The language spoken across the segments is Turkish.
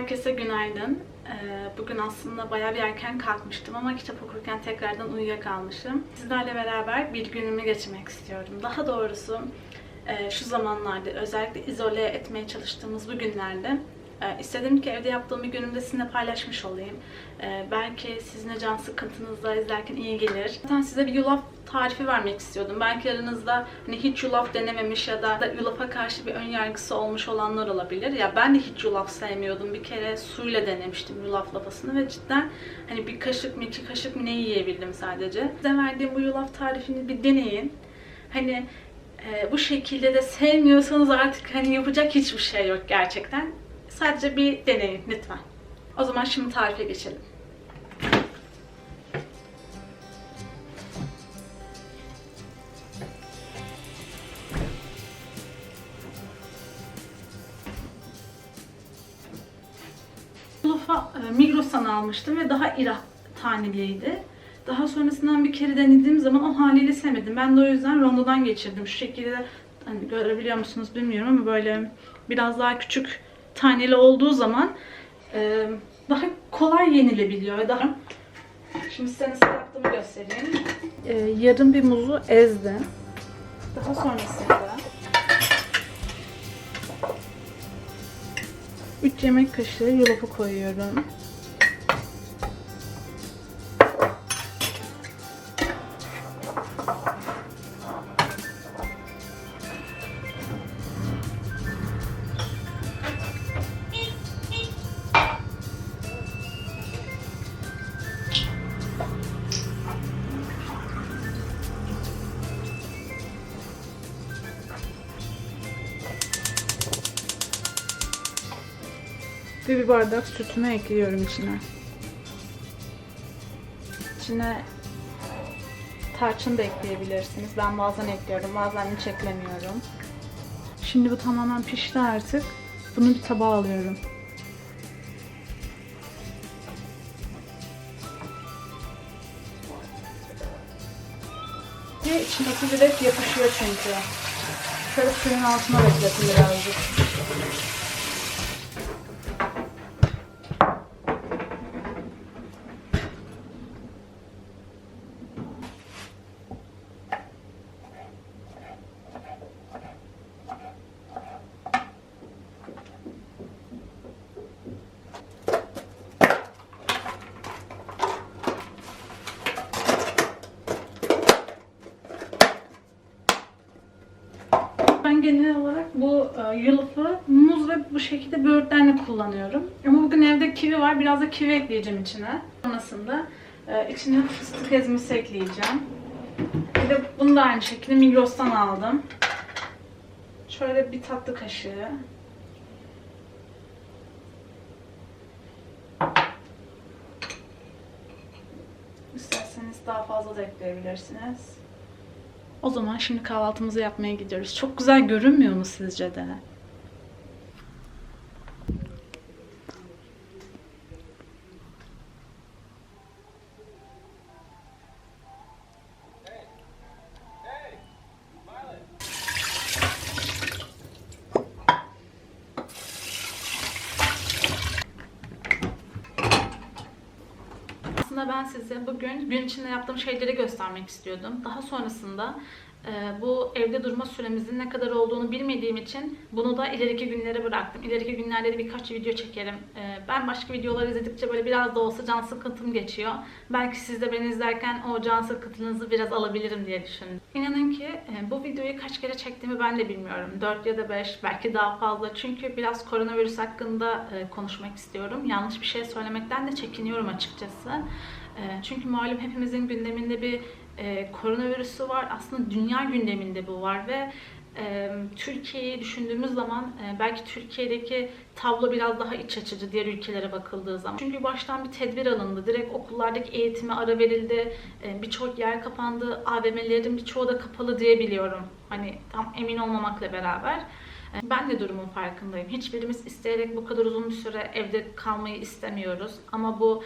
Herkese günaydın. Ee, Bugün aslında bayağı bir erken kalkmıştım ama kitap okurken tekrardan uyuyakalmışım. Sizlerle beraber bir günümü geçirmek istiyorum. Daha doğrusu e, şu zamanlarda özellikle izole etmeye çalıştığımız bu günlerde e, ki evde yaptığım bir günümde sizinle paylaşmış olayım. E, Belki sizin can sıkıntınızda izlerken iyi gelir. Zaten size bir yulaf tarifi vermek istiyordum. Belki aranızda hani hiç yulaf denememiş ya da yulafa karşı bir ön yargısı olmuş olanlar olabilir. Ya ben de hiç yulaf sevmiyordum. Bir kere suyla denemiştim yulaf lapasını ve cidden hani bir kaşık mı iki kaşık mı ne yiyebildim sadece. Size verdiğim bu yulaf tarifini bir deneyin. Hani e, bu şekilde de sevmiyorsanız artık hani yapacak hiçbir şey yok gerçekten. Sadece bir deneyin lütfen. O zaman şimdi tarife geçelim. Yulafa e, Migros'tan almıştım ve daha iri taneliydi. Daha sonrasından bir kere denediğim zaman o haliyle sevmedim. Ben de o yüzden rondodan geçirdim. Şu şekilde hani görebiliyor musunuz bilmiyorum ama böyle biraz daha küçük taneli olduğu zaman e, daha kolay yenilebiliyor daha Şimdi size nasıl yaptığımı göstereyim. E, yarım bir muzu ezdim. Daha sonrasında 3 yemek kaşığı yulafı koyuyorum. Ve bir bardak sütümü ekliyorum içine. İçine tarçın da ekleyebilirsiniz. Ben bazen ekliyorum, bazen hiç eklemiyorum. Şimdi bu tamamen pişti artık. Bunu bir tabağa alıyorum. Ve içindeki direkt yapışıyor çünkü. Şöyle suyun altına bekletin birazcık. Ben genel olarak yulafı muz ve bu şekilde böğürtlenle kullanıyorum. Ama bugün evde kivi var. Biraz da kivi ekleyeceğim içine. Sonrasında e, içine fıstık ezmesi ekleyeceğim. Bir de bunu da aynı şekilde Migros'tan aldım. Şöyle bir tatlı kaşığı. İsterseniz daha fazla da ekleyebilirsiniz. O zaman şimdi kahvaltımızı yapmaya gidiyoruz. Çok güzel görünmüyor mu sizce de? Ben size bugün gün içinde yaptığım şeyleri göstermek istiyordum. Daha sonrasında e, bu evde durma süremizin ne kadar olduğunu bilmediğim için bunu da ileriki günlere bıraktım. İleriki günlerde de birkaç video çekerim. E, ben başka videolar izledikçe böyle biraz da olsa can sıkıntım geçiyor. Belki siz de beni izlerken o can sıkıntınızı biraz alabilirim diye düşündüm. İnanın ki e, bu videoyu kaç kere çektiğimi ben de bilmiyorum. 4 ya da 5 belki daha fazla. Çünkü biraz koronavirüs hakkında konuşmak istiyorum. Yanlış bir şey söylemekten de çekiniyorum açıkçası. E, Çünkü malum hepimizin gündeminde bir e, koronavirüsü var. Aslında dünya gündeminde bu var ve e, Türkiye'yi düşündüğümüz zaman e, belki Türkiye'deki tablo biraz daha iç açıcı diğer ülkelere bakıldığı zaman. Çünkü baştan bir tedbir alındı. Direkt okullardaki eğitime ara verildi. Birçok yer kapandı. AVM'lerin birçoğu da kapalı diyebiliyorum. Hani tam emin olmamakla beraber. Ben de durumun farkındayım. Hiçbirimiz isteyerek bu kadar uzun bir süre evde kalmayı istemiyoruz. Ama bu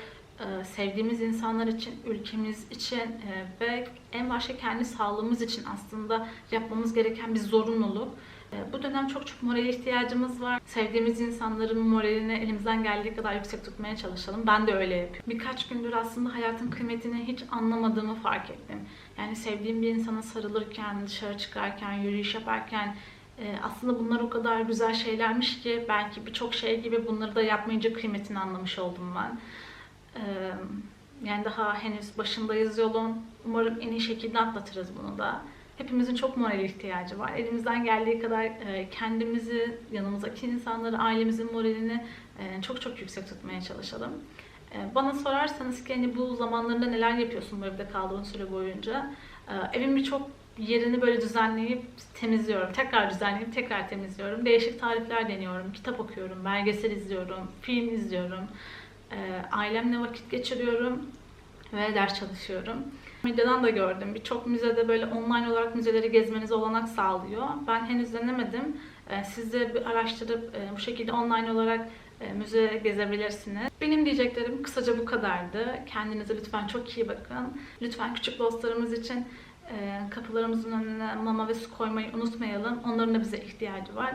sevdiğimiz insanlar için, ülkemiz için e, ve en başta kendi sağlığımız için aslında yapmamız gereken bir zorunluluk. E, Bu dönem çok çok morale ihtiyacımız var. Sevdiğimiz insanların moralini elimizden geldiği kadar yüksek tutmaya çalışalım. Ben de öyle yapıyorum. Birkaç gündür aslında hayatın kıymetini hiç anlamadığımı fark ettim. Yani sevdiğim bir insana sarılırken, dışarı çıkarken, yürüyüş yaparken e, aslında bunlar o kadar güzel şeylermiş ki belki birçok şey gibi bunları da yapmayınca kıymetini anlamış oldum ben. Yani daha henüz başındayız yolun. Umarım en iyi şekilde atlatırız bunu da. Hepimizin çok morale ihtiyacı var. Elimizden geldiği kadar kendimizi, yanımızdaki insanları, ailemizin moralini çok çok yüksek tutmaya çalışalım. Bana sorarsanız ki hani bu zamanlarında neler yapıyorsun bu evde kaldığın süre boyunca? Evin birçok yerini böyle düzenleyip temizliyorum. Tekrar düzenleyip tekrar temizliyorum. Değişik tarifler deniyorum. Kitap okuyorum, belgesel izliyorum, film izliyorum. E, Ailemle vakit geçiriyorum ve ders çalışıyorum. Medyadan da gördüm. Birçok müzede böyle online olarak müzeleri gezmenize olanak sağlıyor. Ben henüz denemedim. Ee, Siz de bir araştırıp e, bu şekilde online olarak e, müze gezebilirsiniz. Benim diyeceklerim kısaca bu kadardı. Kendinize lütfen çok iyi bakın. Lütfen küçük dostlarımız için e, kapılarımızın önüne mama ve su koymayı unutmayalım. Onların da bize ihtiyacı var.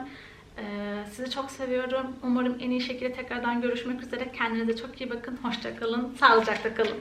Ee, Sizi çok seviyorum. Umarım en iyi şekilde tekrardan görüşmek üzere. Kendinize çok iyi bakın. Hoşça kalın. Sağlıcakla kalın.